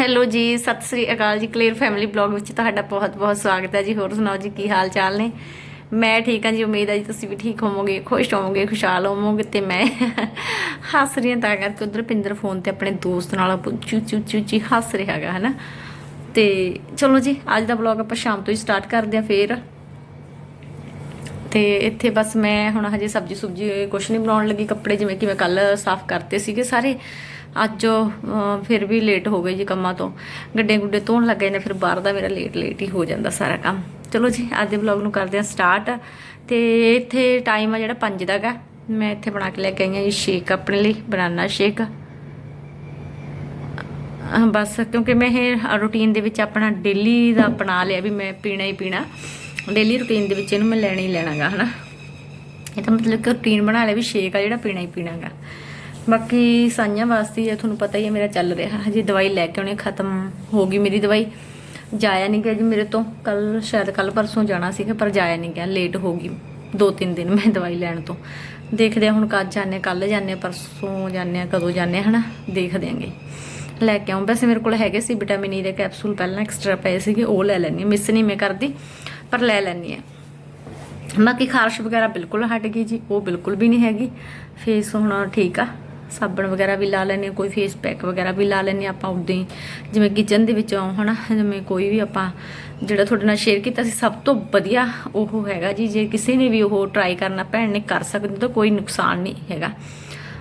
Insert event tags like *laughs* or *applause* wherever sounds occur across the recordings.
Hello ਜੀ, ਸਤਿ ਸ੍ਰੀ ਅਕਾਲ ਜੀ clear family blog ਵਿੱਚ ਤੁਹਾਡਾ ਬਹੁਤ-ਬਹੁਤ ਸਵਾਗਤ ਹੈ ਜੀ। ਹੋਰ ਸੁਣਾਓ ਜੀ, ਕੀ ਹਾਲ ਚਾਲ ਨੇ? ਮੈਂ ਠੀਕ ਹਾਂ ਜੀ, ਉਮੀਦ ਹੈ ਜੀ ਤੁਸੀਂ ਵੀ ਠੀਕ ਹੋਵੋਗੇ, ਖੁਸ਼ ਹੋਵੋਗੇ, ਖੁਸ਼ਹਾਲ ਹੋਵੋਗੇ ਤੇ ਮੈਂ *laughs* ਹੱਸ ਰਹੀ ਹਾਂ ਤਾਂ ਕਰਕੇ ਉਧਰ ਪਿੰਦਰ ਫੋਨ ਤੇ ਆਪਣੇ ਦੋਸਤ ਨਾਲ ਚੂ ਚੂ ਚੂ ਚੀ ਹੱਸ ਰਿਹਾ ਹੈਗਾ ਹਨਾ? ਤੇ ਚਲੋ ਜੀ, ਅੱਜ ਦਾ ਬਲੌਗ ਆਪਾਂ ਸ਼ਾਮ ਤੋਂ ਹੀ ਸਟਾਰਟ ਕਰਦੇ ਹਾਂ ਫੇਰ। ਤੇ ਇੱਥੇ ਬਸ ਮੈਂ ਹੁਣ ਹਜੇ ਸਬਜੀ ਸੁਬਜੀ ਕੁਛ ਨਹੀਂ ਬਣਾਉਣ ਲੱਗੀ, ਕੱਪੜੇ ਜਿਵੇਂ ਕਿ ਮੈਂ ਕੱਲ ਸਾਫ਼ ਕਰਤੇ ਸੀਗੇ ਸਾਰੇ। ਅੱਜ ਫਿਰ ਵੀ ਲੇਟ ਹੋ ਗਏ ਜੀ ਕੰਮਾਂ ਤੋਂ। ਗੱਡੇ ਗੁੱਡੇ ਧੋਣ ਲੱਗ ਗਏ ਨੇ, ਫਿਰ ਬਾਹਰ ਦਾ ਮੇਰਾ ਲੇਟ ਲੇਟ ਹੀ ਹੋ ਜਾਂਦਾ ਸਾਰਾ ਕੰਮ। ਚਲੋ ਜੀ, ਅੱਜ ਦੇ ਵਲੌਗ ਨੂੰ ਕਰਦੇ ਹਾਂ ਸਟਾਰਟ ਤੇ ਇੱਥੇ ਟਾਈਮ ਆ ਜਿਹੜਾ 5 ਦਾ ਗਾ। ਮੈਂ ਇੱਥੇ ਬਣਾ ਕੇ ਲੈ ਕੇ ਆਈ ਹਾਂ ਜੀ ਸ਼ੇਕ ਆਪਣੇ ਲਈ ਬਨਾਨਾ ਸ਼ੇਕ ਬਸ, ਕਿਉਂਕਿ ਮੈਂ ਇਹ ਰੂਟੀਨ ਦੇ ਵਿੱਚ ਆਪਣਾ ਡੇਲੀ ਦਾ ਅਪਣਾ ਲਿਆ ਵੀ ਮੈਂ ਪੀਣਾ ਹੀ ਪੀਣਾ। ਡੇਲੀ ਰੂਟੀਨ ਦੇ ਵਿੱਚ ਇਹਨੂੰ ਮੈਂ ਲੈਣਾ ਹੀ ਲੈਣਾਗਾ, ਹਨਾ। ਇਹ ਤਾਂ ਮਤਲਬ ਕਿ ਰੂਟੀਨ ਬਣਾ ਲਿਆ ਵੀ ਸ਼ੇਕ ਆ ਜਿਹੜਾ ਪੀਣਾ ਹੀ ਪੀਣਾਗਾ। ਬਾਕੀ ਸਾਈਆਂ ਵਾਸਤੇ ਹੈ ਤੁਹਾਨੂੰ ਪਤਾ ਹੀ ਹੈ ਮੇਰਾ ਚੱਲ ਰਿਹਾ, ਹਜੇ ਦਵਾਈ ਲੈ ਕੇ ਆਉਣੀ ਖਤਮ ਹੋ ਗਈ ਮੇਰੀ ਦਵਾਈ। ਜਾਇਆ ਨਹੀਂ ਗਿਆ ਜੀ ਮੇਰੇ ਤੋਂ, ਕੱਲ ਸ਼ਾਇਦ ਕੱਲ ਪਰਸੋਂ ਜਾਣਾ ਸੀਗਾ, ਪਰ ਜਾਇਆ ਨਹੀਂ ਗਿਆ ਲੇਟ ਹੋ ਗਈ ਦੋ ਤਿੰਨ ਦਿਨ ਮੈਂ ਦਵਾਈ ਲੈਣ ਤੋਂ। ਦੇਖਦੇ ਹਾਂ ਹੁਣ ਕਦ ਜਾਂਦੇ ਕੱਲ ਜਾਂਦੇ ਪਰਸੋਂ ਜਾਂਦੇ ਹਾਂ ਕਦੋਂ ਜਾਂਦੇ ਹਾਂ ਹਨਾ? ਦੇਖਦੇ ਆਂਗੇ। ਲੈ ਕੇ ਆਉਂ, ਵੈਸੇ ਮੇਰੇ ਕੋਲ ਹੈਗੇ ਸੀ ਵਿਟਾਮਿਨ ਈ e ਦੇ ਕੈਪਸੂਲ ਪਹਿਲਾਂ ਐਕਸਟਰਾ ਪਏ ਸੀਗੇ, ਉਹ ਲੈ ਲੈਣੀ ਆ ਮਿਸ ਨਹੀਂ ਮੈਂ ਕਰਦੀ, ਪਰ ਲੈ ਲੈਣੀ ਆ ਬਾਕੀ ਖਾਰਸ਼ ਵਗੈਰਾ ਬਿਲਕੁਲ ਹਟ ਗਈ ਜੀ, ਉਹ ਬਿਲਕੁਲ ਵੀ ਨਹੀਂ ਹੈਗੀ। ਫੇਸ ਹੁਣ ਠੀਕ ਆ। ਸਾਬਣ ਵਗੈਰਾ ਵੀ ਲਾ ਲੈਨੇ ਕੋਈ ਫੇਸ ਪੈਕ ਵਗੈਰਾ ਵੀ ਲਾ ਲੈਨੇ ਆਪਾਂ ਉਦਾਂ ਹੀ। ਜਿਵੇਂ ਕਿਚਨ ਦੇ ਵਿੱਚ ਵਿੱਚੋਂ ਹਨਾ, ਜਿਵੇਂ ਕੋਈ ਵੀ ਆਪਾਂ ਜਿਹੜਾ ਤੁਹਾਡੇ ਨਾਲ ਸ਼ੇਅਰ ਕੀਤਾ ਸੀ, ਸਭ ਤੋਂ ਵਧੀਆ ਉਹ ਹੈਗਾ ਜੀ, ਜੇ ਕਿਸੇ ਨੇ ਵੀ ਉਹ ਟਰਾਈ ਕਰਨਾ, ਭੈਣ ਨੇ ਕਰ ਸਕਦੇ ਤਾਂ ਕੋਈ ਨੁਕਸਾਨ ਨਹੀਂ ਹੈਗਾ।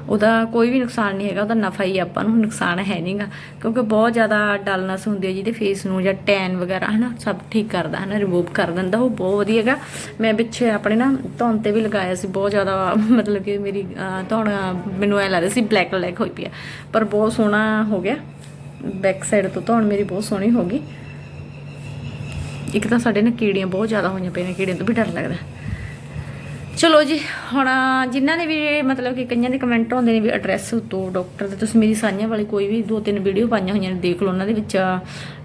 ਉਹਦਾ ਕੋਈ ਵੀ ਨੁਕਸਾਨ ਨਹੀਂ ਹੈਗਾ, ਉਹਦਾ ਨਫਾ ਹੀ ਆਪਾਂ ਨੂੰ, ਨੁਕਸਾਨ ਹੈ ਨਹੀਂਗਾ। ਕਿਉਂਕਿ ਬਹੁਤ ਜ਼ਿਆਦਾ ਡਲਨੈਸ ਹੁੰਦੀ ਹੈ ਜਿਹਦੇ ਫੇਸ ਨੂੰ ਜਾਂ ਟੈਨ ਵਗੈਰਾ, ਹਨਾ, ਸਭ ਠੀਕ ਕਰਦਾ, ਹਨਾ ਰਿਮੂਵ ਕਰ ਦਿੰਦਾ, ਉਹ ਬਹੁਤ ਵਧੀਆ ਹੈਗਾ। ਮੈਂ ਪਿੱਛੇ ਆਪਣੇ ਨਾ ਧੌਣ ਤੇ ਵੀ ਲਗਾਇਆ ਸੀ, ਬਹੁਤ ਜ਼ਿਆਦਾ, ਮਤਲਬ ਕਿ ਮੇਰੀ ਧੌਣ, ਮੈਨੂੰ ਐ ਲੱਗਦਾ ਸੀ ਬਲੈਕ ਬਲੈਕ ਹੋਈ ਪਈ ਆ। ਪਰ ਬਹੁਤ ਸੋਹਣਾ ਹੋ ਗਿਆ। ਬੈਕ ਸਾਈਡ ਤੋਂ ਧੌਣ ਮੇਰੀ ਬਹੁਤ ਸੋਹਣੀ ਹੋ ਗਈ। ਇੱਕ ਤਾਂ ਸਾਡੇ ਨਾ ਕੀੜੀਆਂ ਬਹੁਤ ਜ਼ਿਆਦਾ ਹੋਈਆਂ ਪਈਆਂ ਨੇ, ਕੀੜੀਆਂ ਤੋਂ ਵੀ ਡਰ ਲੱਗਦਾ। ਚਲੋ ਜੀ, ਹੁਣ ਜਿਨ੍ਹਾਂ ਨੇ ਵੀ ਮਤਲਬ ਕਿ ਕਈਆਂ ਦੇ ਕਮੈਂਟ ਆਉਂਦੇ ਨੇ ਵੀ ਐਡਰੈਸ ਤੋਂ ਡਾਕਟਰ ਦਾ, ਤੁਸੀਂ ਮੇਰੀ ਸਾਂਝਾਂ ਵਾਲੀ ਕੋਈ ਵੀ ਦੋ ਤਿੰਨ ਵੀਡੀਓ ਪਾਈਆਂ ਹੋਈਆਂ ਨੇ, ਦੇਖ ਲਓ ਉਹਨਾਂ ਦੇ ਵਿੱਚ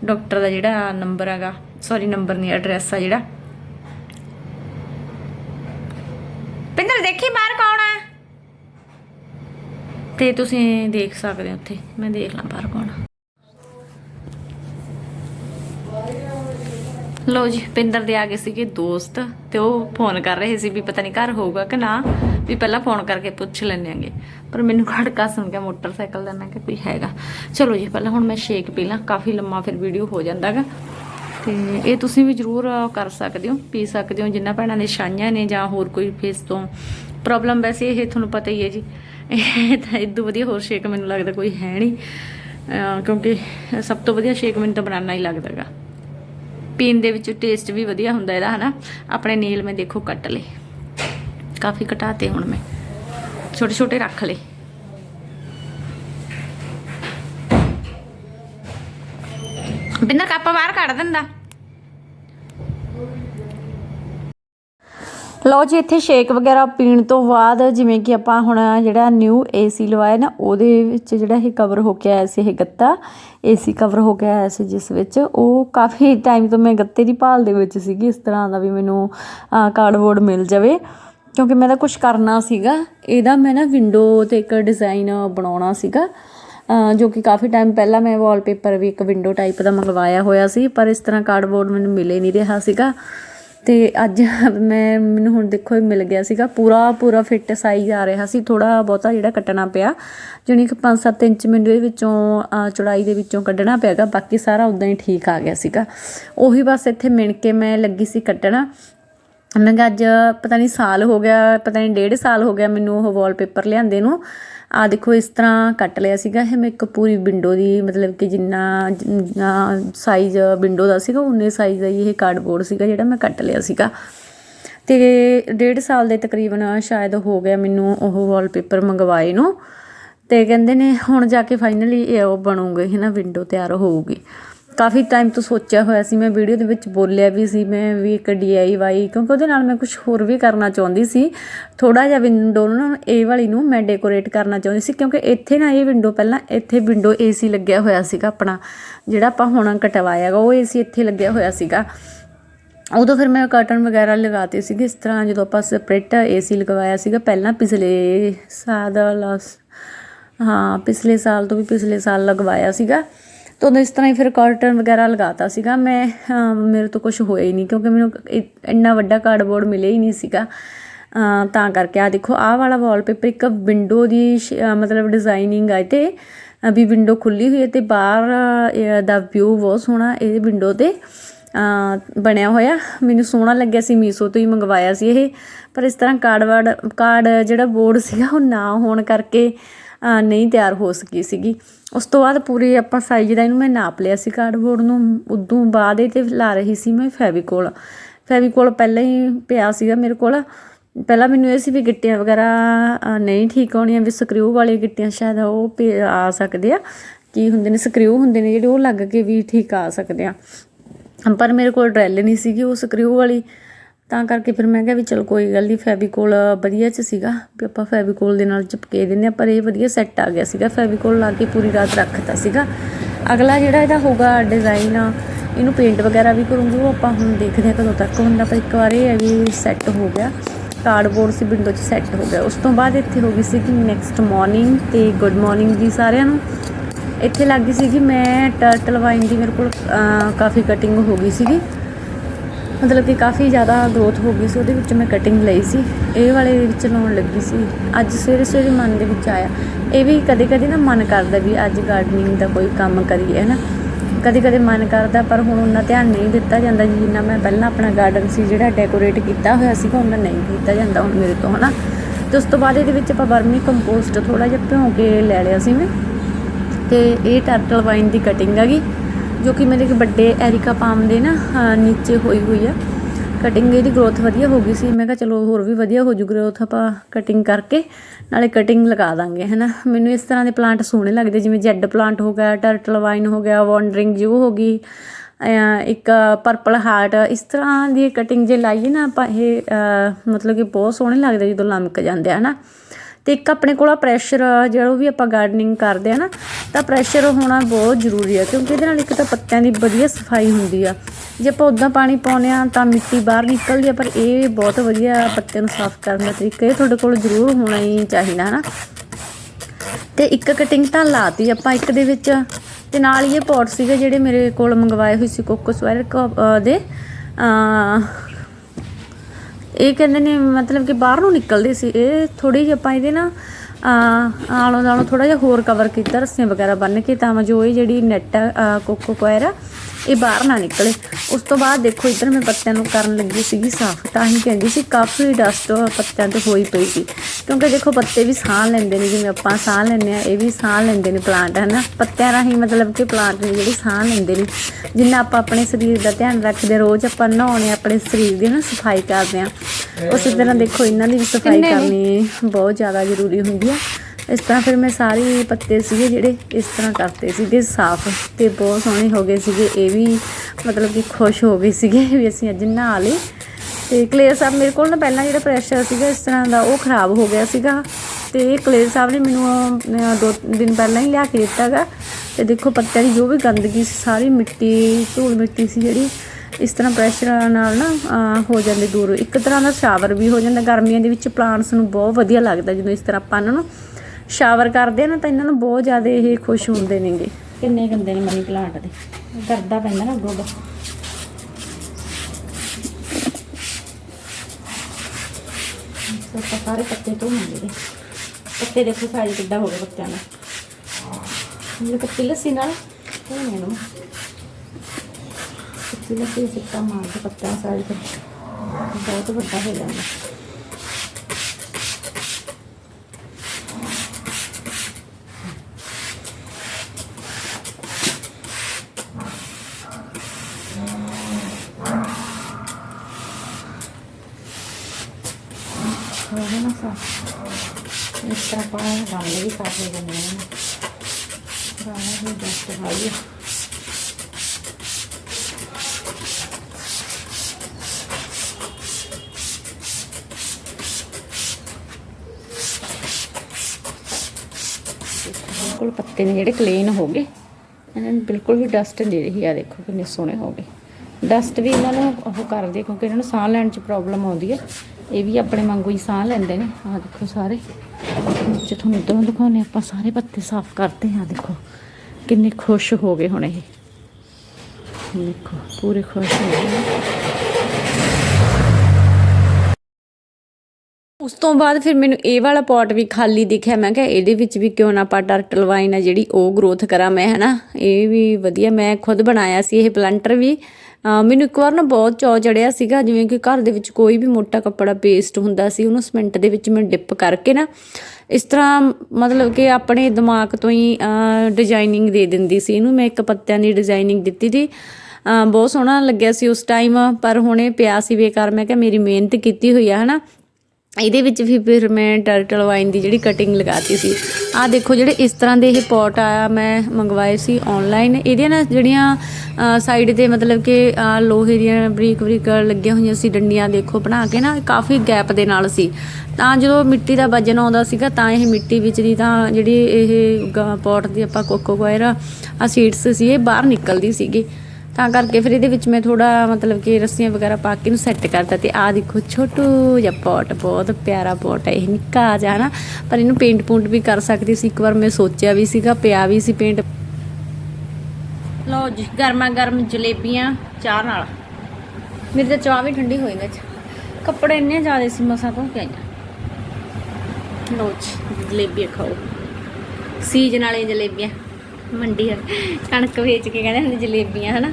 ਡਾਕਟਰ ਦਾ ਜਿਹੜਾ ਨੰਬਰ ਹੈਗਾ ਸੌਰੀ ਨੰਬਰ ਨਹੀਂ ਐਡਰੈਸ ਆ ਜਿਹੜਾ। ਪਿੰਦਰ, ਦੇਖੀ ਬਾਹਰ ਕੌਣ ਆ? ਤੇ ਤੁਸੀਂ ਦੇਖ ਸਕਦੇ ਹੋ ਉੱਥੇ, ਮੈਂ ਦੇਖ ਲਾਂ ਬਾਹਰ ਕੌਣ ਆ। ਲੋ ਜੀ, ਪਿੰਦਰ ਦੇ ਆ ਗਏ ਸੀਗੇ ਦੋਸਤ ਤੇ ਉਹ ਫੋਨ ਕਰ ਰਹੇ ਸੀ ਵੀ ਪਤਾ ਨਹੀਂ ਘਰ ਹੋਊਗਾ ਕਿ ਨਾ, ਵੀ ਪਹਿਲਾਂ ਫੋਨ ਕਰਕੇ ਪੁੱਛ ਲੈਣੇ ਆਂਗੇ। ਪਰ ਮੈਨੂੰ ਖੜਕਾ ਸੁਣ ਕੇ ਮੋਟਰਸਾਈਕਲ ਦਾ, ਮੈਂ ਕਿ ਕੋਈ ਹੈਗਾ। ਚਲੋ ਜੀ, ਪਹਿਲਾਂ ਹੁਣ ਮੈਂ ਸ਼ੇਕ ਪੀ ਲਾਂ, ਕਾਫੀ ਲੰਮਾ ਫਿਰ ਵੀਡੀਓ ਹੋ ਜਾਂਦਾਗਾ। ਤੇ ਇਹ ਤੁਸੀਂ ਵੀ ਜ਼ਰੂਰ ਕਰ ਸਕਦੇ ਹੋ, ਪੀ ਸਕਦੇ ਹੋ, ਜਿੰਨਾ ਭੈਣਾਂ ਦੇ ਛਾਈਆਂ ਨੇ ਜਾਂ ਹੋਰ ਕੋਈ ਫੇਸ ਤੋਂ ਪ੍ਰੋਬਲਮ ਵੈਸੇ ਇਹ ਤੁਹਾਨੂੰ ਪਤਾ ਹੀ ਹੈ ਜੀ। ਇਹ ਤਾਂ ਇਦੋਂ ਵਧੀਆ ਹੋਰ ਸ਼ੇਕ ਮੈਨੂੰ ਲੱਗਦਾ ਕੋਈ ਹੈ ਨਹੀਂ ਕਿਉਂਕਿ ਸਭ ਤੋਂ ਵਧੀਆ ਸ਼ੇਕ ਮੈਨੂੰ ਤਾਂ ਬਣਾਉਣਾ ਹੀ ਲੱਗਦਾਗਾ। ਪੀਣ ਦੇ ਵਿੱਚ ਟੇਸਟ ਵੀ ਵਧੀਆ ਹੁੰਦਾ ਇਹਦਾ, ਹਨਾ? ਆਪਣੇ ਨੀਲ ਮੈਂ ਦੇਖੋ ਕੱਟ ਲਏ। ਕਾਫੀ ਘਟਾਤੇ ਹੁਣ ਮੈਂ। ਛੋਟੇ ਛੋਟੇ ਰੱਖ ਲਏ। ਬਿੰਦਰ, ਕੱਪ ਬਾਹਰ ਕੱਢ ਦਿੰਦਾ। ਲਓ ਜੀ, ਇੱਥੇ ਸ਼ੇਕ ਵਗੈਰਾ ਪੀਣ ਤੋਂ ਬਾਅਦ ਜਿਵੇਂ ਕਿ ਆਪਾਂ ਹੁਣ ਜਿਹੜਾ ਨਿਊ ਏਸੀ ਲਵਾਇਆ ਨਾ, ਉਹਦੇ ਵਿੱਚ ਜਿਹੜਾ ਇਹ ਕਵਰ ਹੋ ਕੇ ਆਇਆ ਸੀ ਇਹ ਗੱਤਾ। ਏਸੀ ਕਵਰ ਹੋ ਕੇ ਆਇਆ ਸੀ, ਜਿਸ ਵਿੱਚ ਉਹ ਕਾਫੀ ਟਾਈਮ ਤੋਂ ਮੈਂ ਗੱਤੇ ਦੀ ਭਾਲ ਦੇ ਵਿੱਚ ਸੀਗੀ, ਇਸ ਤਰ੍ਹਾਂ ਦਾ ਵੀ ਮੈਨੂੰ ਕਾਰਡਬੋਰਡ ਮਿਲ ਜਾਵੇ। ਕਿਉਂਕਿ ਮੈਂ ਤਾਂ ਕੁਝ ਕਰਨਾ ਸੀਗਾ। ਇਹਦਾ ਮੈਂ ਨਾ ਵਿੰਡੋ ਤੇ ਇੱਕ ਡਿਜ਼ਾਈਨ ਬਣਾਉਣਾ ਸੀਗਾ। ਜੋ ਕਿ ਕਾਫੀ ਟਾਈਮ ਪਹਿਲਾਂ ਮੈਂ ਵਾਲਪੇਪਰ ਵੀ ਇੱਕ ਵਿੰਡੋ ਟਾਈਪ ਦਾ ਮੰਗਵਾਇਆ ਹੋਇਆ ਸੀ, ਪਰ ਇਸ ਤਰ੍ਹਾਂ ਕਾਰਡਬੋਰਡ ਮੈਨੂੰ ਮਿਲੇ ਨਹੀਂ ਰਿਹਾ ਸੀਗਾ। ਅਤੇ ਅੱਜ ਮੈਂ, ਮੈਨੂੰ ਹੁਣ ਦੇਖੋ ਇਹ ਮਿਲ ਗਿਆ ਸੀਗਾ। ਪੂਰਾ ਪੂਰਾ ਫਿੱਟ ਸਾਈਜ਼ ਆ ਰਿਹਾ ਸੀ। ਥੋੜ੍ਹਾ ਬਹੁਤਾ ਜਿਹੜਾ ਕੱਟਣਾ ਪਿਆ। ਜਾਣੀ ਕਿ 5-7 ਇੰਚ ਮੈਨੂੰ ਇਹਦੇ ਵਿੱਚੋਂ ਚੌੜਾਈ ਦੇ ਵਿੱਚੋਂ ਕੱਢਣਾ ਪਿਆਗਾ। ਬਾਕੀ ਸਾਰਾ ਉਦਾਂ ਹੀ ਠੀਕ ਆ ਗਿਆ ਸੀਗਾ। ਉਹੀ ਬਸ ਇੱਥੇ ਮਿਣ ਕੇ ਮੈਂ ਲੱਗੀ ਸੀ ਕੱਟਣਾ। ਮੈਂ ਕਿਹਾ ਅੱਜ ਪਤਾ ਨਹੀਂ ਸਾਲ ਹੋ ਗਿਆ, ਪਤਾ ਨਹੀਂ ਡੇਢ ਸਾਲ ਹੋ ਗਿਆ ਮੈਨੂੰ ਉਹ ਵਾਲਪੇਪਰ ਲਿਆਂਦੇ ਨੂੰ। ਆ ਦੇਖੋ, ਇਸ ਤਰ੍ਹਾਂ ਕੱਟ ਲਿਆ ਸੀਗਾ ਇਹ। ਮੈਂ ਇੱਕ ਪੂਰੀ ਵਿੰਡੋ ਦੀ, ਮਤਲਬ ਕਿ ਜਿੰਨਾ ਸਾਈਜ਼ ਵਿੰਡੋ ਦਾ ਸੀਗਾ ਉਨੇ ਸਾਈਜ਼ ਦਾ ਹੀ ਇਹ ਕਾਰਡਬੋਰਡ ਸੀਗਾ ਜਿਹੜਾ ਮੈਂ ਕੱਟ ਲਿਆ ਸੀਗਾ। ਤੇ ਡੇਢ ਸਾਲ ਦੇ ਤਕਰੀਬਨ ਸ਼ਾਇਦ ਹੋ ਗਿਆ ਮੈਨੂੰ ਉਹ ਵਾਲਪੇਪਰ ਮੰਗਵਾਏ ਨੂੰ। ਤੇ ਕਹਿੰਦੇ ਨੇ ਹੁਣ ਜਾ ਕੇ ਫਾਈਨਲੀ ਇਹ ਉਹ ਬਣੂਗੇ ਹੈ ਨਾ ਵਿੰਡੋ ਤਿਆਰ ਹੋਊਗੀ। ਕਾਫੀ ਟਾਈਮ ਤੋਂ ਸੋਚਿਆ ਹੋਇਆ ਸੀ, ਮੈਂ ਵੀਡੀਓ ਦੇ ਵਿੱਚ ਬੋਲਿਆ ਵੀ ਸੀ, ਮੈਂ ਵੀ ਇੱਕ ਡੀਆਈਵਾਈ ਕਿਉਂਕਿ ਉਹਦੇ ਨਾਲ ਮੈਂ ਕੁਝ ਹੋਰ ਵੀ ਕਰਨਾ ਚਾਹੁੰਦੀ ਸੀ। ਥੋੜਾ ਜਿਹਾ ਵਿੰਡੋ ਨੂੰ ਨਾ, ਇਹ ਵਾਲੀ ਨੂੰ ਮੈਂ ਡੈਕੋਰੇਟ ਕਰਨਾ ਚਾਹੁੰਦੀ ਸੀ, ਕਿਉਂਕਿ ਇੱਥੇ ਨਾ ਇਹ ਵਿੰਡੋ ਪਹਿਲਾਂ ਇੱਥੇ ਵਿੰਡੋ ਏਸੀ ਲੱਗਿਆ ਹੋਇਆ ਸੀਗਾ ਆਪਣਾ, ਜਿਹੜਾ ਆਪਾਂ ਹੁਣ ਕਟਵਾਇਆਗਾ ਉਹ ਏਸੀ ਇੱਥੇ ਲੱਗਿਆ ਹੋਇਆ ਸੀਗਾ। ਉਦੋਂ ਫਿਰ ਮੈਂ ਕਰਟਨ ਵਗੈਰਾ ਲਗਾਤੇ ਸੀਗੇ, ਇਸ ਤਰ੍ਹਾਂ ਜਦੋਂ ਆਪਾਂ ਸਪਰੇਟ ਏਸੀ ਲਗਵਾਇਆ ਸੀਗਾ, ਪਹਿਲਾਂ ਪਿਛਲੇ ਸਾਲ ਲਾਸ ਹਾਂ, ਪਿਛਲੇ ਸਾਲ ਤੋਂ ਵੀ ਪਿਛਲੇ ਸਾਲ ਲਗਵਾਇਆ ਸੀਗਾ। ਤਾਂ ਉਹਨੇ ਇਸ ਤਰ੍ਹਾਂ ਹੀ ਫਿਰ ਕਾਰਟਨ ਵਗੈਰਾ ਲਗਾਤਾ ਸੀਗਾ। ਮੈਂ ਮੇਰੇ ਤੋਂ ਕੁਝ ਹੋਇਆ ਹੀ ਨਹੀਂ ਕਿਉਂਕਿ ਮੈਨੂੰ ਇ- ਇੰਨਾ ਵੱਡਾ ਕਾਰਡਬੋਰਡ ਮਿਲਿਆ ਹੀ ਨਹੀਂ ਸੀਗਾ। ਤਾਂ ਕਰਕੇ ਆ ਦੇਖੋ, ਆਹ ਵਾਲਾ ਵਾਲਪੇਪਰ ਇੱਕ ਵਿੰਡੋ ਦੀ ਸ਼- ਮਤਲਬ ਡਿਜ਼ਾਈਨਿੰਗ ਆ ਤੇ ਵੀ ਵਿੰਡੋ ਖੁੱਲੀ ਹੋਈ ਹੈ ਤੇ ਬਾਹਰ ਦਾ ਵਿਊ ਬਹੁਤ ਸੋਹਣਾ ਇਹ ਵਿੰਡੋ ਤੇ ਬਣਿਆ ਹੋਇਆ। ਮੈਨੂੰ ਸੋਹਣਾ ਲੱਗਿਆ ਸੀ ਮੀਸੋ ਤੋਂ ਹੀ ਮੰਗਵਾਇਆ ਸੀ ਇਹ। ਪਰ ਇਸ ਤਰ੍ਹਾਂ ਕਾਰਡਵਰਡ ਕਾਰਡ ਜਿਹੜਾ ਬੋਰਡ ਸੀਗਾ ਉਹ ਨਾ ਹੋਣ ਕਰਕੇ ਨਹੀਂ ਤਿਆਰ ਹੋ ਸਕੀ ਸੀਗੀ। ਉਸ ਤੋਂ ਬਾਅਦ ਪੂਰੀ ਆਪਾਂ ਸਾਈਜ਼ ਦਾ ਇਹਨੂੰ ਮੈਂ ਨਾਪ ਲਿਆ ਸੀ ਕਾਰਡਬੋਰਡ ਨੂੰ। ਉਦੋਂ ਬਾਅਦ ਇਹ ਤੇ ਲਾ ਰਹੀ ਸੀ ਮੈਂ ਫੈਵੀਕੋਲ। ਫੈਵੀਕੋਲ ਪਹਿਲਾਂ ਹੀ ਪਿਆ ਸੀਗਾ ਮੇਰੇ ਕੋਲ। ਪਹਿਲਾਂ ਮੈਨੂੰ ਇਹ ਸੀ ਵੀ ਗਿੱਟੀਆਂ ਵਗੈਰਾ ਨਹੀਂ ਠੀਕ ਆਉਣੀਆਂ, ਵੀ ਸਕਰੂ ਵਾਲੇ ਗਿੱਟੀਆਂ ਸ਼ਾਇਦ ਉਹ ਪੇ- ਆ ਸਕਦੇ ਆ। ਕੀ ਹੁੰਦੇ ਨੇ ਸਕਰੂ ਹੁੰਦੇ ਨੇ ਜਿਹੜੇ ਉਹ ਲੱਗ ਕੇ ਵੀ ਠੀਕ ਆ ਸਕਦੇ ਆ। ਪਰ ਮੇਰੇ ਕੋਲ ਡਰੈਲ ਨਹੀਂ ਸੀਗੀ, ਉਹ ਸਕਰੂ ਵਾਲੀ ਤਾਂ ਕਰਕੇ ਫਿਰ ਮੈਂ ਕਿਹਾ ਵੀ ਚਲ ਕੋਈ ਗੱਲ ਨਹੀਂ ਫੈਵੀਕੋਲ ਵਧੀਆ ਚ ਸੀਗਾ, ਵੀ ਆਪਾਂ ਫੈਵੀਕੋਲ ਦੇ ਨਾਲ ਚਿਪਕੇ ਦਿੰਦੇ ਆ ਪਰ ਇਹ ਵਧੀਆ ਸੈੱਟ ਆ ਗਿਆ ਸੀਗਾ, ਫੈਵੀਕੋਲ ਲਾ ਕੇ ਪੂਰੀ ਰਾਤ ਰੱਖਤਾ ਸੀਗਾ। ਅਗਲਾ ਜਿਹੜਾ ਇਹਦਾ ਹੋਊਗਾ ਡਿਜ਼ਾਈਨ ਇਹਨੂੰ ਪੇਂਟ ਵਗੈਰਾ ਵੀ ਕਰੂੰਗੀ, ਉਹ ਆਪਾਂ ਹੁਣ ਦੇਖਦੇ ਆ ਕਦੋਂ ਤੱਕ ਹੁੰਦਾ, ਪਰ ਇੱਕ ਵਾਰ ਇਹ ਹੈ ਵੀ ਸੈੱਟ ਹੋ ਗਿਆ ਕਾਰਡਬੋਰਡ ਸੀ ਵਿੰਡੋ 'ਚ ਸੈੱਟ ਹੋ ਗਿਆ। ਉਸ ਤੋਂ ਬਾਅਦ ਇੱਥੇ ਹੋ ਗਈ ਸੀ ਕਿ ਨੈਕਸਟ ਮਾਰਨਿੰਗ ਤੇ ਗੁੱਡ ਮਾਰਨਿੰਗ ਜੀ ਸਾਰਿਆਂ ਨੂੰ। ਇੱਥੇ ਲੱਗ ਗਈ ਸੀਗੀ ਮੈਂ ਟਰਟਲ ਵਾਈਨ ਦੀ ਮੇਰੇ ਕੋਲ ਕਾਫੀ ਕਟਿੰਗ ਹੋ ਗਈ ਸੀਗੀ। ਮਤਲਬ ਕਿ ਕਾਫੀ ਜ਼ਿਆਦਾ ਗਰੋਥ ਹੋ ਗਈ ਸੀ, ਉਹਦੇ ਵਿੱਚ ਮੈਂ ਕਟਿੰਗ ਲਈ ਸੀ, ਇਹ ਵਾਲੇ ਦੇ ਵਿੱਚ ਲਾਉਣ ਲੱਗੀ ਸੀ, ਅੱਜ ਸਵੇਰੇ ਸਵੇਰੇ ਮਨ ਦੇ ਵਿੱਚ ਆਇਆ। ਇਹ ਵੀ ਕਦੇ ਕਦੇ ਨਾ ਮਨ ਕਰਦਾ ਵੀ ਅੱਜ ਗਾਰਡਨਿੰਗ ਦਾ ਕੋਈ ਕੰਮ ਕਰੀਏ, ਹੈ ਨਾ? ਕਦੇ ਕਦੇ ਮਨ ਕਰਦਾ, ਪਰ ਹੁਣ ਉਹਨਾਂ ਧਿਆਨ ਨਹੀਂ ਦਿੱਤਾ ਜਾਂਦਾ ਜੀ ਜਿੰਨਾ ਮੈਂ ਪਹਿਲਾਂ ਆਪਣਾ ਗਾਰਡਨ ਸੀ ਜਿਹੜਾ ਡੈਕੋਰੇਟ ਕੀਤਾ ਹੋਇਆ ਸੀਗਾ, ਉਹਨਾਂ ਨਹੀਂ ਕੀਤਾ ਜਾਂਦਾ ਹੁਣ ਮੇਰੇ ਤੋਂ, ਹਨਾ? ਤੇ ਉਸ ਤੋਂ ਬਾਅਦ ਇਹਦੇ ਵਿੱਚ ਆਪਾਂ ਵਰਮੀ ਕੰਪੋਸਟ ਥੋੜਾ ਜਿਹਾ ਭਿਉਂ ਕੇ ਲੈ ਲਿਆ ਸੀ ਮੈਂ, ਤੇ ਇਹ ਟਰਟਲ ਵਾਈਨ ਦੀ ਕਟਿੰਗ ਹੈਗੀ ਜੋ ਕਿ ਮੇਰੇ ਵੱਡੇ ਐਰਿਕਾ ਪਾਮ ਦੇ ਨਾ ਨੀਚੇ ਹੋਈ ਹੋਈ ਆ। ਕਟਿੰਗ ਇਹਦੀ ਗਰੋਥ ਵਧੀਆ ਹੋ ਗਈ ਸੀ। ਮੈਂ ਕਿਹਾ ਚਲੋ ਹੋਰ ਵੀ ਵਧੀਆ ਹੋ ਜੂ ਗਰੋਥ ਆਪਾਂ ਕਟਿੰਗ ਕਰਕੇ ਨਾਲੇ ਕਟਿੰਗ ਲਗਾ ਦਾਂਗੇ, ਹੈਨਾ? ਮੈਨੂੰ ਇਸ ਤਰ੍ਹਾਂ ਦੇ ਪਲਾਂਟ ਸੋਹਣੇ ਲੱਗਦੇ, ਜਿਵੇਂ ਜੈਡ ਪਲਾਂਟ ਹੋ ਗਿਆ ਟਰਟਲ ਵਾਈਨ ਹੋ ਗਿਆ ਵਾਂਡਰਿੰਗ ਜੂ ਹੋ ਗਈ ਇੱਕ ਪਰਪਲ ਹਾਰਟ ਇਸ ਤਰ੍ਹਾਂ ਦੀ ਕਟਿੰਗ ਜੇ ਲਾਈਏ ਨਾ ਆਪਾਂ, ਇਹ ਮਤਲਬ ਕਿ ਬਹੁਤ ਸੋਹਣੇ ਲੱਗਦੇ ਜਦੋਂ ਲਮਕ ਜਾਂਦੇ ਆ ਨਾ ਤੇ ਇੱਕ ਆਪਣੇ ਕੋਲ ਪ੍ਰੈਸ਼ਰ ਜਿਹੜਾ ਵੀ ਆਪਾਂ ਗਾਰਡਨਿੰਗ ਕਰਦੇ ਆ ਨਾ, ਤਾਂ ਪ੍ਰੈਸ਼ਰ ਹੋਣਾ ਬਹੁਤ ਜ਼ਰੂਰੀ ਆ, ਕਿਉਂਕਿ ਇਹਦੇ ਨਾਲ ਇੱਕ ਤਾਂ ਪੱਤਿਆਂ ਦੀ ਵਧੀਆ ਸਫ਼ਾਈ ਹੁੰਦੀ ਆ। ਜੇ ਆਪਾਂ ਉਦਾਂ ਪਾਣੀ ਪਾਉਂਦੇ ਆ ਤਾਂ ਮਿੱਟੀ ਬਾਹਰ ਨਿਕਲਦੀ ਆ, ਪਰ ਇਹ ਬਹੁਤ ਵਧੀਆ ਪੱਤਿਆਂ ਨੂੰ ਸਾਫ਼ ਕਰਨ ਦਾ ਤਰੀਕਾ ਇਹ ਤੁਹਾਡੇ ਕੋਲ ਜ਼ਰੂਰ ਹੋਣਾ ਹੀ ਚਾਹੀਦਾ ਹੈ ਨਾ ਤੇ ਇੱਕ ਕਟਿੰਗ ਤਾਂ ਲਾਤੀ ਆਪਾਂ ਇੱਕ ਦੇ ਵਿੱਚ, ਤੇ ਨਾਲ ਹੀ ਇਹ ਪੌਟ ਸੀਗੇ ਜਿਹੜੇ ਮੇਰੇ ਕੋਲ ਮੰਗਵਾਏ ਹੋਏ ਸੀ ਕੋਕੋ ਸਵੈਰ ਦੇ ਇਹ ਕਹਿੰਦੇ ਨੇ ਮਤਲਬ ਕਿ ਬਾਹਰ ਨੂੰ ਨਿਕਲਦੇ ਸੀ। ਇਹ ਥੋੜੀ ਜਿਹੀ ਆਪਾਂ ਇਹਦੇ ਨਾ ਆਲੋਂ ਦਾਲੋਂ ਥੋੜਾ ਜਿਹਾ ਹੋਰ ਕਵਰ ਕੀਤਾ, ਰੱਸੀਆਂ ਵਗੈਰਾ ਬੰਨ ਕੇ, ਤਾਂ ਜੋ ਇਹ ਜਿਹੜੀ ਨੈਟ ਕੋਕੋ ਕੋਇਰ ਆ ਇਹ ਬਾਹਰ ਨਾ ਨਿਕਲੇ। ਉਸ ਤੋਂ ਬਾਅਦ ਦੇਖੋ ਇੱਧਰ ਮੈਂ ਪੱਤਿਆਂ ਨੂੰ ਕਰਨ ਲੱਗੀ ਸੀਗੀ ਸਾਫ਼ ਤਾਂ ਹੀ ਕਹਿੰਦੀ ਸੀ ਕਾਫੀ ਡਸਟ ਪੱਤਿਆਂ ਤੇ ਹੋਈ ਪਈ ਸੀ। ਕਿਉਂਕਿ ਦੇਖੋ ਪੱਤੇ ਵੀ ਸਾਹ ਲੈਂਦੇ ਨੇ ਜਿਵੇਂ ਆਪਾਂ ਸਾਹ ਲੈਂਦੇ ਆ ਇਹ ਵੀ ਸਾਹ ਲੈਂਦੇ ਨੇ ਪਲਾਂਟ ਹਨਾ? ਪੱਤਿਆਂ ਰਾਹੀਂ ਮਤਲਬ ਕਿ ਪਲਾਂਟ ਨੇ ਜਿਹੜੇ ਸਾਹ ਲੈਂਦੇ ਨੇ ਜਿੰਨਾ ਆਪਾਂ ਆਪਣੇ ਸਰੀਰ ਦਾ ਧਿਆਨ ਰੱਖਦੇ ਰੋਜ਼ ਆਪਾਂ ਨਹਾਉਣੇ ਆਪਣੇ ਸਰੀਰ ਦੀ ਨਾ ਸਫ਼ਾਈ ਕਰਦੇ ਆ ਉਸੇ ਤਰ੍ਹਾਂ ਦੇਖੋ ਇਹਨਾਂ ਦੀ ਵੀ ਸਫ਼ਾਈ ਕਰਨੀ ਬਹੁਤ ਜ਼ਿਆਦਾ ਜ਼ਰੂਰੀ ਹੁੰਦੀ ਆ। ਇਸ ਤਰ੍ਹਾਂ ਫਿਰ ਮੈਂ ਸਾਰੇ ਪੱਤੇ ਸੀਗੇ ਜਿਹੜੇ ਇਸ ਤਰ੍ਹਾਂ ਕਰਤੇ ਸੀਗੇ ਸਾਫ਼ ਤੇ ਬਹੁਤ ਸੋਹਣੇ ਹੋ ਗਏ ਸੀਗੇ। ਇਹ ਵੀ ਮਤਲਬ ਕਿ ਖੁਸ਼ ਹੋ ਗਏ ਸੀਗੇ ਵੀ ਅਸੀਂ ਅੱਜ ਨਹਾ ਲਏ। ਤੇ ਕਲੇਰ ਸਾਹਿਬ ਮੇਰੇ ਕੋਲ ਨਾ ਪਹਿਲਾਂ ਜਿਹੜਾ ਪ੍ਰੈਸ਼ਰ ਸੀਗਾ ਇਸ ਤਰ੍ਹਾਂ ਦਾ ਉਹ ਖਰਾਬ ਹੋ ਗਿਆ ਸੀਗਾ। ਤੇ ਇਹ ਕਲੇਰ ਸਾਹਿਬ ਨੇ ਮੈਨੂੰ ਦੋ ਦਿਨ ਪਹਿਲਾਂ ਹੀ ਲਿਆ ਕੇ ਦਿੱਤਾਗਾ ਤੇ ਦੇਖੋ ਪੱਤਿਆਂ ਦੀ ਜੋ ਵੀ ਗੰਦਗੀ ਸੀ, ਸਾਰੀ ਮਿੱਟੀ, ਧੂਲ ਮਿੱਟੀ ਸੀ ਜਿਹੜੀ ਇਸ ਤਰ੍ਹਾਂ ਪ੍ਰੈਸ਼ਰ ਨਾਲ ਨਾ ਹੋ ਜਾਂਦੇ ਦੂਰ। ਇੱਕ ਤਰ੍ਹਾਂ ਦਾ ਸ਼ਾਵਰ ਵੀ ਹੋ ਜਾਂਦਾ। ਗਰਮੀਆਂ ਦੇ ਵਿੱਚ ਪਲਾਂਟਸ ਨੂੰ ਬਹੁਤ ਵਧੀਆ ਲੱਗਦਾ ਜਦੋਂ ਇਸ ਤਰ੍ਹਾਂ ਆਪਾਂ ਇਹਨਾਂ ਨੂੰ ਸ਼ਾਵਰ ਕਰਦੇ ਆ ਨਾ ਤਾਂ ਇਹਨਾਂ ਨੂੰ ਬਹੁਤ ਜ਼ਿਆਦਾ ਇਹ ਖੁਸ਼ ਹੁੰਦੇ ਨੇਗੇ। ਕਿੰਨੇ ਗੰਦੇ ਨੇ ਮਨੀ ਪਲਾਂਟ ਦੇ। ਕਰਦਾ ਪੈਂਦਾ ਨਾ ਗੁੱਡ ਸੋ ਸਾਰੇ ਪੱਤੇ ਤੋਂ ਹੁੰਦੇ ਨੇ। ਪੱਤੇ ਦੇਖੋ ਸਾਈਜ਼ ਕਿੱਦਾਂ ਹੋ ਗਿਆ ਪੱਤਿਆਂ ਦਾ। ਇਹ ਕੱਚੀ ਲੱਸੀ ਨਾਲ ਧੋਣੇ ਨੂੰ। ਕੱਚੀ ਲੱਸੀ ਸਿੱਕਾ ਮਾਰ ਕੇ ਪੱਤਿਆਂ ਸਾਈਜ਼ ਬਹੁਤ ਵੱਡਾ ਹੋ ਜਾਂਦਾ ਹੋ ਗਿਆ ਇਸ ਤਰ੍ਹਾਂ ਪਾਣਾ ਗਮਲੇ ਵੀ ਸਾਫ਼ ਹੋ ਜਾਂਦੇ ਨੇ ਗਾਣਾ ਵੀ ਦਸਤ ਭਾਈ ਬਿਲਕੁਲ ਪੱਤੇ ਨੇ ਜਿਹੜੇ ਕਲੀਨ ਹੋ ਗਏ। ਇਹਨਾਂ ਨੂੰ ਬਿਲਕੁਲ ਵੀ ਡਸਟ ਨਹੀਂ ਰਹੀ। ਆ ਦੇਖੋ ਕਿੰਨੇ ਸੋਹਣੇ ਹੋ ਗਏ। ਡਸਟ ਵੀ ਇਹਨਾਂ ਨੂੰ ਉਹ ਕਰਦੇ ਕਿਉਂਕਿ ਇਹਨਾਂ ਨੂੰ ਸਾਹ ਲੈਣ 'ਚ ਪ੍ਰੋਬਲਮ ਆਉਂਦੀ ਹੈ। ਇਹ ਵੀ ਆਪਣੇ ਵਾਂਗੂ ਹੀ ਸਾਹ ਲੈਂਦੇ ਨੇ। ਆ ਦੇਖੋ ਸਾਰੇ। ਵਿੱਚ ਤੁਹਾਨੂੰ ਇਧਰੋਂ ਦਿਖਾਉਣੇ ਆਪਾਂ ਸਾਰੇ ਪੱਤੇ ਸਾਫ਼ ਕਰਦੇ ਆ ਦੇਖੋ। ਕਿੰਨੇ ਖੁਸ਼ ਹੋ ਗਏ ਹੁਣ ਇਹ। ਦੇਖੋ, ਪੂਰੇ ਖੁਸ਼ ਹੋ ਗਏ ਉਸ ਤੋਂ ਬਾਅਦ ਫਿਰ ਮੈਨੂੰ ਇਹ ਵਾਲਾ ਪੋਟ ਵੀ ਖਾਲੀ ਦਿਖਿਆ। ਮੈਂ ਕਿਹਾ ਇਹਦੇ ਵਿੱਚ ਵੀ ਕਿਉਂ ਨਾ ਆਪਾਂ ਟਰਟਲ ਵਾਈਨ ਆ ਜਿਹੜੀ ਉਹ ਗਰੋਥ ਕਰਾਂ ਮੈਂ, ਹਨਾ? ਇਹ ਵੀ ਵਧੀਆ, ਮੈਂ ਖੁਦ ਬਣਾਇਆ ਸੀ ਇਹ ਪਲੰਟਰ ਵੀ। ਮੈਨੂੰ ਇੱਕ ਵਾਰ ਨਾ ਬਹੁਤ ਚੌ ਚੜਿਆ ਸੀਗਾ, ਜਿਵੇਂ ਕਿ ਘਰ ਦੇ ਵਿੱਚ ਕੋਈ ਵੀ ਮੋਟਾ ਕੱਪੜਾ ਪੇਸਟ ਹੁੰਦਾ ਸੀ, ਉਹਨੂੰ ਸਿਮੈਂਟ ਦੇ ਵਿੱਚ ਮੈਂ ਡਿਪ ਕਰਕੇ ਨਾ ਇਸ ਤਰ੍ਹਾਂ ਮਤਲਬ ਕਿ ਆਪਣੇ ਦਿਮਾਗ ਤੋਂ ਹੀ ਡਿਜ਼ਾਈਨਿੰਗ ਦੇ ਦਿੰਦੀ ਸੀ ਇਹਨੂੰ। ਮੈਂ ਇੱਕ ਪੱਤਿਆਂ ਦੀ ਡਿਜ਼ਾਈਨਿੰਗ ਦਿੱਤੀ ਸੀ। ਬਹੁਤ ਸੋਹਣਾ ਲੱਗਿਆ ਸੀ ਉਸ ਟਾਈਮ ਪਰ ਹੁਣ ਇਹ ਪਿਆ ਸੀ ਬੇਕਾਰ। ਮੈਂ ਕਿਹਾ ਮੇਰੀ ਮਿਹਨਤ ਕੀਤੀ ਹੋਈ ਆ, ਹਨਾ? ਇਹਦੇ ਵਿੱਚ ਵੀ ਫਿਰ ਮੈਂ ਟਰਟਲ ਵਾਈਨ ਦੀ ਜਿਹੜੀ ਕਟਿੰਗ ਲਗਾਤੀ ਸੀ। ਆਹ ਦੇਖੋ ਜਿਹੜੇ ਇਸ ਤਰ੍ਹਾਂ ਦੇ ਇਹ ਪੋਟ ਆ, ਮੈਂ ਮੰਗਵਾਏ ਸੀ ਆਨਲਾਈਨ ਇਹਦੀਆਂ ਨਾ ਜਿਹੜੀਆਂ ਸਾਈਡ ਤੇ ਮਤਲਬ ਕਿ ਲੋਹੇ ਦੀਆਂ ਬਰੀਕ ਬਰੀਕ ਲੱਗੀਆਂ ਹੋਈਆਂ ਸੀ ਡੰਡੀਆਂ, ਦੇਖੋ ਬਣਾ ਕੇ ਨਾ, ਕਾਫੀ ਗੈਪ ਦੇ ਨਾਲ ਸੀ। ਤਾਂ ਜਦੋਂ ਮਿੱਟੀ ਦਾ ਵਜਨ ਆਉਂਦਾ ਸੀਗਾ, ਤਾਂ ਇਹ ਮਿੱਟੀ ਵਿੱਚ ਦੀ ਤਾਂ ਜਿਹੜੀ ਇਹ ਪੋਟ ਦੀ ਆਪਾਂ ਕੋਕੋ ਵਾਇਰਾ ਆ ਸੀਡਸ ਸੀ, ਇਹ ਬਾਹਰ ਨਿਕਲਦੀ ਸੀਗੀ। ਤਾਂ ਕਰਕੇ ਫਿਰ ਇਹਦੇ ਵਿੱਚ ਮੈਂ ਥੋੜਾ ਮਤਲਬ ਕਿ ਰੱਸੀਆਂ ਵਗੈਰਾ ਪਾ ਕੇ ਇਹਨੂੰ ਸੈੱਟ ਕਰਤਾ ਤੇ ਆਹ ਦੇਖੋ ਛੋਟੂ ਜਿਹਾ ਪੋਟ ਬਹੁਤ ਪਿਆਰਾ ਪੋਟ ਹੈ, ਇਹ ਨਿੱਕਾ ਜਿਹਾ ਨਾ, ਪਰ ਇਹਨੂੰ ਪੇਂਟ ਪੂੰਟ ਵੀ ਕਰ ਸਕਦੀ ਸੀ, ਇੱਕ ਵਾਰ ਮੈਂ ਸੋਚਿਆ ਵੀ ਸੀਗਾ, ਪਿਆ ਵੀ ਸੀ ਪੇਂਟ ਲਓ ਜੀ ਗਰਮਾ ਗਰਮ ਜਲੇਬੀਆਂ ਚਾਹ ਨਾਲ। ਮੇਰੀ ਤਾਂ ਚਾਹ ਵੀ ਠੰਡੀ ਹੋਈ ਨੇ ਕੱਪੜੇ ਇੰਨੇ ਜ਼ਿਆਦਾ ਸੀ, ਮਸਾਂ ਤੋਂ ਕਿ ਆਈਆਂ? ਲਓ ਜੀ, ਜਲੇਬੀਆਂ ਖਾਓ। ਸੀਜ਼ਨ ਵਾਲੀਆਂ ਜਲੇਬੀਆਂ। ਮੰਡੀ ਕਣਕ ਵੇਚ ਕੇ ਕਹਿੰਦੇ ਹੁੰਦੇ ਜਲੇਬੀਆਂ, ਹਨਾ?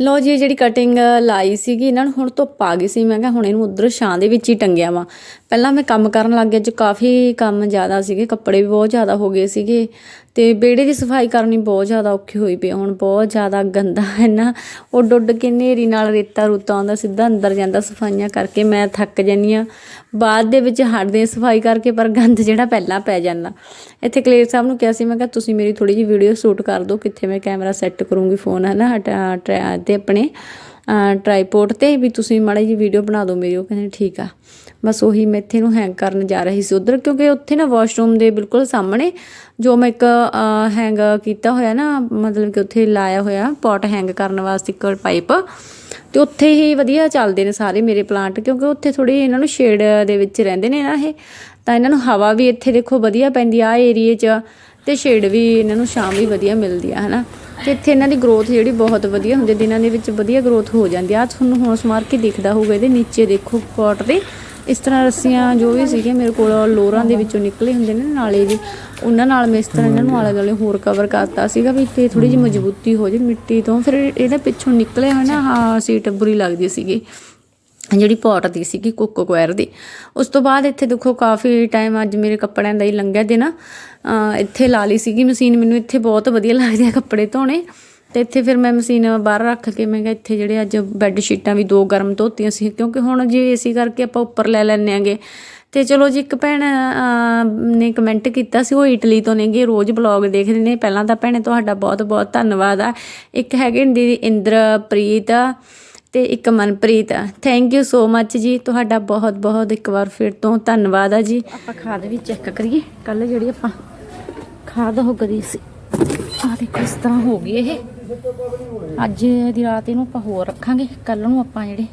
ਲੋ ਜੀ, ਇਹ ਜਿਹੜੀ ਕਟਿੰਗ ਲਾਈ ਸੀਗੀ, ਇਹਨਾਂ ਨੂੰ ਹੁਣ ਧੁੱਪ ਆ ਗਈ ਸੀ। ਮੈਂ ਕਿਹਾ ਹੁਣ ਇਹਨੂੰ ਉਧਰ ਛਾਂ ਦੇ ਵਿੱਚ ਹੀ ਟੰਗਿਆ ਵਾ। ਪਹਿਲਾਂ ਮੈਂ ਕੰਮ ਕਰਨ ਲੱਗ ਗਿਆ ਅੱਜ ਕਾਫੀ ਕੰਮ ਜ਼ਿਆਦਾ ਸੀਗੇ, ਕੱਪੜੇ ਵੀ ਬਹੁਤ ਜ਼ਿਆਦਾ ਹੋ ਗਏ ਸੀਗੇ ਤੇ ਬੇੜੇ ਦੀ ਸਫ਼ਾਈ ਕਰਨੀ ਬਹੁਤ ਜ਼ਿਆਦਾ ਔਖੀ ਹੋਈ ਪਈ, ਹੁਣ ਬਹੁਤ ਜ਼ਿਆਦਾ ਗੰਦਾ ਹੈ ਨਾ, ਉੱਡ ਉੱਡ ਕੇ ਨੇਰੀ ਨਾਲ ਰੇਤਾ ਰੂਤਾ ਆਉਂਦਾ, ਸਿੱਧਾ ਅੰਦਰ ਜਾਂਦਾ ਸਫਾਈਆਂ ਕਰਕੇ, ਮੈਂ ਥੱਕ ਜਾਂਦੀ ਆ ਬਾਅਦ ਦੇ ਵਿੱਚ ਹਟਦੇ ਸਫ਼ਾਈ ਕਰਕੇ, ਪਰ ਗੰਦ ਜਿਹੜਾ ਪਹਿਲਾਂ ਪੈ ਜਾਂਦਾ। ਇੱਥੇ ਕਲੇਰ ਸਾਹਿਬ ਨੂੰ ਕਿਹਾ ਸੀ, ਮੈਂ ਕਿਹਾ ਤੁਸੀਂ ਮੇਰੀ ਥੋੜੀ ਜਿਹੀ ਵੀਡੀਓ ਸ਼ੂਟ ਕਰ ਦਿਓ, ਕਿੱਥੇ ਮੈਂ ਕੈਮਰਾ ਸੈੱਟ ਕਰੂੰਗੀ ਫੋਨ ਹੈ ਨਾ ਹਟਾ- ਟਰਾ- ਤੇ ਆਪਣੇ ਟ੍ਰਾਈਪੋਡ ਤੇ ਵੀ ਤੁਸੀਂ ਮਾੜੀ ਜੀ ਵੀਡੀਓ ਬਣਾ ਦਿਓ ਮੇਰੀ, ਉਹ ਕਹਿੰਦੇ ਠੀਕ ਆ। ਬਸ ਉਹੀ ਮੈਂ ਇੱਥੇ ਨੂੰ ਹੈਂਗ ਕਰਨ ਜਾ ਰਹੀ ਸੀ ਉਧਰ, ਕਿਉਂਕਿ ਉੱਥੇ ਨਾ ਵਾਸ਼ਰੂਮ ਦੇ ਬਿਲਕੁਲ ਸਾਹਮਣੇ ਜੋ ਮੈਂ ਇੱਕ ਹੈਂਗ ਕੀਤਾ ਹੋਇਆ ਨਾ, ਮਤਲਬ ਕਿ ਉੱਥੇ ਲਾਇਆ ਹੋਇਆ ਪੋਟ ਹੈਂਗ ਕਰਨ ਵਾਸਤੇ ਇੱਕ ਪਾਈਪ ਤੇ ਉੱਥੇ ਹੀ ਵਧੀਆ ਚੱਲਦੇ ਨੇ ਸਾਰੇ ਮੇਰੇ ਪਲਾਂਟ ਕਿਉਂਕਿ ਉੱਥੇ ਥੋੜੀ ਇਹਨਾਂ ਨੂੰ ਸ਼ੇਡ ਦੇ ਵਿੱਚ ਰਹਿੰਦੇ ਨੇ ਨਾ ਇਹ, ਤਾਂ ਇਹਨਾਂ ਨੂੰ ਹਵਾ ਵੀ ਇੱਥੇ ਦੇਖੋ ਵਧੀਆ ਪੈਂਦੀ ਆ ਏਰੀਏ 'ਚ, ਤੇ ਸ਼ੇਡ ਵੀ ਇਹਨਾਂ ਨੂੰ ਸ਼ਾਮ ਵੀ ਵਧੀਆ ਮਿਲਦੀ ਆ, ਹਨਾ। ਤੇ ਇੱਥੇ ਇਹਨਾਂ ਦੀ ਗਰੋਥ ਜਿਹੜੀ ਬਹੁਤ ਵਧੀਆ ਹੁੰਦੀ ਹੈ ਦਿਨਾਂ ਦੇ ਵਿੱਚ ਵਧੀਆ ਗਰੋਥ ਹੋ ਜਾਂਦੀ ਆ। ਆਹ ਤੁਹਾਨੂੰ ਹੁਣ ਸਮਾਰ ਕੇ ਦਿਖਦਾ ਹੋਊਗਾ, ਇਹਦੇ ਨੀਚੇ ਦੇਖੋ ਪੋਟ ਦੇ। ਇਸ ਤਰ੍ਹਾਂ ਰੱਸੀਆਂ ਜੋ ਵੀ ਸੀਗੀਆਂ ਮੇਰੇ ਕੋਲ ਲੋਰਾਂ ਦੇ ਵਿੱਚੋਂ ਨਿਕਲੇ ਹੁੰਦੇ ਨੇ ਨਾਲੇ ਦੇ ਉਹਨਾਂ ਨਾਲ ਮੈਂ ਇਸ ਤਰ੍ਹਾਂ ਇਹਨਾਂ ਨੂੰ ਆਲੇ ਦੁਆਲੇ ਹੋਰ ਕਵਰ ਕਰਤਾ ਸੀਗਾ ਵੀ ਤੇ ਥੋੜੀ ਜਿਹੀ ਮਜ਼ਬੂਤੀ ਹੋ ਜੇ, ਮਿੱਟੀ ਤੋਂ। ਫਿਰ ਇਹਦੇ ਪਿੱਛੋਂ ਨਿਕਲੇ ਹੋਏ ਨਾ ਹਾਂ ਸੀਟ ਬੁਰੀ ਲੱਗਦੀ ਸੀਗੀ, ਜਿਹੜੀ ਪੋਟ ਦੀ ਸੀਗੀ ਕੋਕੋ ਕੁਐਰ ਦੀ। ਉਸ ਤੋਂ ਬਾਅਦ ਇੱਥੇ ਦੇਖੋ ਕਾਫੀ ਟਾਈਮ ਅੱਜ ਮੇਰੇ ਕੱਪੜਿਆਂ ਦਾ ਹੀ ਲੰਘਿਆ ਦਿਨ। ਅਹ ਇੱਥੇ ਲਾ ਲਈ ਸੀਗੀ ਮਸ਼ੀਨ, ਮੈਨੂੰ ਇੱਥੇ ਬਹੁਤ ਵਧੀਆ ਲੱਗਦੇ ਆ ਕੱਪੜੇ ਧੋਣੇ। ਤੇ ਇੱਥੇ ਫਿਰ ਮੈਂ ਮਸ਼ੀਨ ਬਾਹਰ ਰੱਖ ਕੇ ਮੈਂ ਕਿਹਾ ਇੱਥੇ ਜਿਹੜੇ ਅੱਜ ਬੈੱਡ ਸ਼ੀਟਾਂ ਵੀ ਦੋ ਗਰਮ ਧੋਤੀਆਂ ਸੀ, ਕਿਉਂਕਿ ਹੁਣ ਜੇ ਏਸੀ ਕਰਕੇ ਆਪਾਂ ਉੱਪਰ ਲੈ ਲੈਂਦੇ ਆਂਗੇ। ਤੇ ਚਲੋ ਜੀ, ਇੱਕ ਭੈਣ ਨੇ ਕਮੈਂਟ ਕੀਤਾ ਸੀ, ਉਹ ਇਟਲੀ ਤੋਂ ਨੇਗੇ, ਰੋਜ਼ ਬਲੌਗ ਦੇਖਦੇ ਨੇ। ਪਹਿਲਾਂ ਤਾਂ ਭੈਣੇ ਤੁਹਾਡਾ ਬਹੁਤ ਬਹੁਤ ਧੰਨਵਾਦ ਆ। ਇੱਕ ਹੈਗੇ ਨੇ ਦੀਦੀ ਇੰਦਰਪ੍ਰੀਤ ਤੇ ਇੱਕ Manpreet. Thank you so much ਜੀ। ਤੁਹਾਡਾ ਬਹੁਤ ਬਹੁਤ ਇੱਕ ਵਾਰ ਫਿਰ ਤੋਂ ਧੰਨਵਾਦ ਆ ਜੀ। ਆਪਾਂ ਖਾਦ ਵੀ ਚੈੱਕ ਕਰੀਏ। ਕੱਲ ਜਿਹੜੀ ਆਪਾਂ ਖਾਦ ਹੋ ਗਈ ਸੀ ਆ ਦੇਖੋ ਇਸ ਤਰ੍ਹਾਂ ਹੋ ਗਈ ਇਹ। ਅੱਜ ਦੀ ਰਾਤ ਇਹਨੂੰ ਆਪਾਂ ਹੋਰ ਰੱਖਾਂਗੇ। ਕੱਲ ਨੂੰ ਆਪਾਂ ਜਿਹੜੇ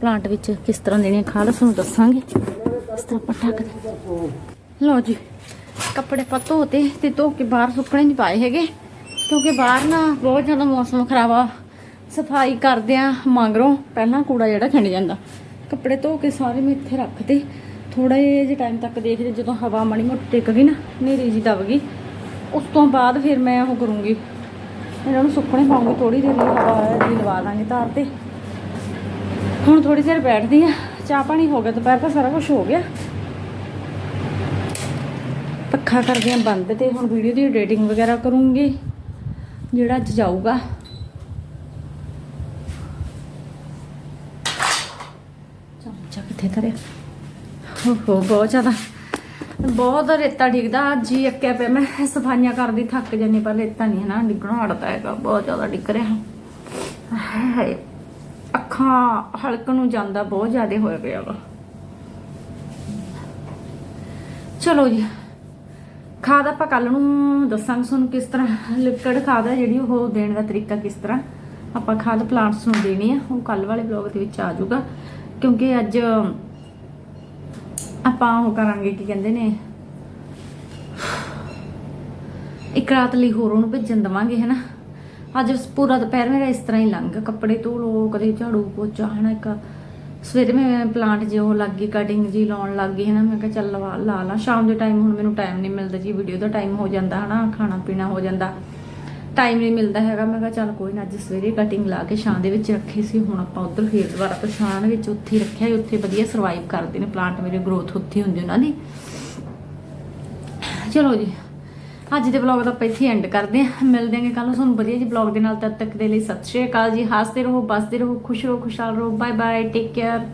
ਪਲਾਂਟ ਵਿੱਚ ਕਿਸ ਤਰ੍ਹਾਂ ਦੇਣੀ ਖਾਦ, ਤੁਹਾਨੂੰ ਦੱਸਾਂਗੇ। ਇਸ ਤਰ੍ਹਾਂ ਆਪਾਂ ਢੱਕ ਲਓ ਜੀ, ਕੱਪੜੇ ਆਪਾਂ ਧੋਤੇ ਤੇ ਧੋ ਕੇ ਬਾਹਰ ਸੁੱਕਣੇ ਨਹੀਂ ਪਾਏ ਹੈਗੇ। ਕਿਉਂਕਿ ਬਾਹਰ ਨਾ ਬਹੁਤ ਜ਼ਿਆਦਾ ਮੌਸਮ ਖਰਾਬ ਆ। ਸਫ਼ਾਈ ਕਰਦੇ ਆ ਮਗਰੋਂ, ਪਹਿਲਾਂ ਕੂੜਾ ਜਿਹੜਾ ਖਿੰਡ ਜਾਂਦਾ। ਕੱਪੜੇ ਧੋ ਕੇ ਸਾਰੇ ਮੈਂ ਇੱਥੇ ਰੱਖਤੇ। ਥੋੜਾ ਜਿਹਾ ਟਾਈਮ ਤੱਕ ਦੇਖਦੇ, ਜਦੋਂ ਹਵਾ ਮਾੜੀ ਮੋਟੀ ਟਿਕ ਗਈ ਨਾ, ਹਨੇਰੀ ਜੀ ਦਬ ਗਈ। ਉਸ ਤੋਂ ਬਾਅਦ ਫਿਰ ਮੈਂ ਉਹ ਕਰੂੰਗੀ। ਇਹਨਾਂ ਨੂੰ ਸੁੱਕਣੇ ਪਾਉਂਗੀ ਥੋੜੀ ਦੇਰ ਲਈ ਹਵਾ ਜੀ ਲਵਾ ਦਾਂਗੇ ਤਾਰ ਤੇ। ਹੁਣ ਥੋੜੀ ਦੇਰ ਬੈਠਦੀ ਆ ਚਾਹ ਪਾਣੀ ਹੋ ਗਿਆ, ਦੁਪਹਿਰ ਦਾ ਸਾਰਾ ਕੁਝ ਹੋ ਗਿਆ। ਪੱਖਾ ਕਰਦੇ ਆ ਬੰਦ ਤੇ ਹੁਣ ਵੀਡੀਓ ਦੀ ਐਡੀਟਿੰਗ ਵਗੈਰਾ ਕਰੂੰਗੀ, ਜਿਹੜਾ ਅੱਜ ਜਾਊਗਾ। ਚਮਚਾ ਕਿੱਥੇ ਧਰਿਆ? ਹੋ ਹੋ ਬਹੁਤ ਜ਼ਿਆਦਾ। ਬਹੁਤ ਰੇਤਾ ਡਿੱਗਦਾ, ਅੱਜ ਹੀ ਅੱਕਿਆ ਪਿਆ। ਮੈਂ ਸਫਾਈਆਂ ਕਰਦੀ ਥੱਕ ਜਾਂਦੀ ਪਰ ਰੇਤਾ ਨਹੀਂ ਹੈ ਨਾ ਡਿੱਗਣਾ ਹਟਦਾ ਹੈਗਾ, ਬਹੁਤ ਜ਼ਿਆਦਾ ਡਿੱਗ ਰਿਹਾ। ਹਾਏ, ਅੱਖਾਂ ਹਲਕ ਨੂੰ ਜਾਂਦਾ, ਬਹੁਤ ਜ਼ਿਆਦਾ ਹੋਇਆ ਪਿਆ ਵਾ। ਚਲੋ ਜੀ, ਖਾਦ ਆਪਾਂ ਕੱਲ ਨੂੰ ਦੱਸਾਂਗੇ ਤੁਹਾਨੂੰ ਕਿਸ ਤਰ੍ਹਾਂ, ਲਿਕਵਿਡ ਖਾਦ ਹੈ ਜਿਹੜੀ, ਉਹ ਦੇਣ ਦਾ ਤਰੀਕਾ ਕਿਸ ਤਰ੍ਹਾਂ। ਆਪਾਂ ਖਾਦ ਪਲਾਂਟਸ ਨੂੰ ਦੇਣੀ ਆ, ਉਹ ਕੱਲ ਵਾਲੇ ਬਲੌਗ ਦੇ ਵਿੱਚ ਆ ਜਾਊਗਾ, ਕਿਉਂਕਿ ਅੱਜ ਆਪਾਂ ਉਹ ਕਰਾਂਗੇ, ਕੀ ਕਹਿੰਦੇ ਨੇ? ਇੱਕ ਰਾਤ ਲਈ ਹੋਰ ਉਹਨੂੰ ਭੇਜਣ ਦਵਾਂਗੇ, ਹਨਾ? ਅੱਜ ਪੂਰਾ ਦੁਪਹਿਰ ਮੇਰਾ ਇਸ ਤਰ੍ਹਾਂ ਹੀ ਲੰਘ, ਕੱਪੜੇ ਧੋ ਲੋ ਕਦੇ ਝਾੜੂ ਪੋਚਾ, ਹਨਾ? ਇੱਕ ਸਵੇਰੇ ਮੈਂ ਪਲਾਂਟ ਜੇ ਉਹ ਲੱਗ ਗਈ ਕਟਿੰਗ ਜੀ ਲਾਉਣ ਲੱਗ ਗਈ ਹਨਾ? ਮੈਂ ਕਿਹਾ ਚੱਲ ਲਾ ਲਾ ਸ਼ਾਮ ਦੇ ਟਾਈਮ ਹੁਣ ਮੈਨੂੰ ਟਾਈਮ ਨਹੀਂ ਮਿਲਦਾ ਜੀ ਵੀਡੀਓ ਦਾ ਟਾਈਮ ਹੋ ਜਾਂਦਾ, ਹਨਾ? ਖਾਣਾ ਪੀਣਾ ਹੋ ਜਾਂਦਾ। ਟਾਈਮ ਨਹੀਂ ਮਿਲਦਾ ਹੈਗਾ। ਮੈਂ ਕਿਹਾ ਚੱਲ ਕੋਈ ਨਾ ਅੱਜ ਸਵੇਰੇ ਕਟਿੰਗ ਲਾ ਕੇ ਛਾਂ ਦੇ ਵਿੱਚ ਰੱਖੀ ਸੀ ਹੁਣ ਆਪਾਂ ਉਧਰ ਫੇਰ ਦੁਬਾਰਾ ਤੋਂ ਛਾਂ ਦੇ ਵਿੱਚ ਉੱਥੇ ਹੀ ਰੱਖਿਆ ਸੀ, ਉੱਥੇ ਵਧੀਆ ਸਰਵਾਈਵ ਕਰਦੇ ਨੇ ਪਲਾਂਟ ਮੇਰੇ ਗਰੋਥ ਉੱਥੇ ਹੀ ਹੁੰਦੀ ਉਹਨਾਂ ਦੀ। ਚਲੋ ਜੀ ਅੱਜ ਦੇ ਵਲੌਗ ਦਾ ਆਪਾਂ ਇੱਥੇ ਐਂਡ ਕਰਦੇ ਹਾਂ। ਮਿਲਦੇ ਹਾਂ ਕੱਲ ਤੁਹਾਨੂੰ ਵਧੀਆ ਜੀ ਵਲੌਗ ਦੇ ਨਾਲ ਤਦ ਤੱਕ ਦੇ ਲਈ ਸਤਿ ਸ਼੍ਰੀ ਅਕਾਲ ਜੀ। ਹੱਸਦੇ ਰਹੋ ਬਸਦੇ ਰਹੋ ਖੁਸ਼ ਰਹੋ ਖੁਸ਼ਹਾਲ ਰਹੋ। Bye bye take care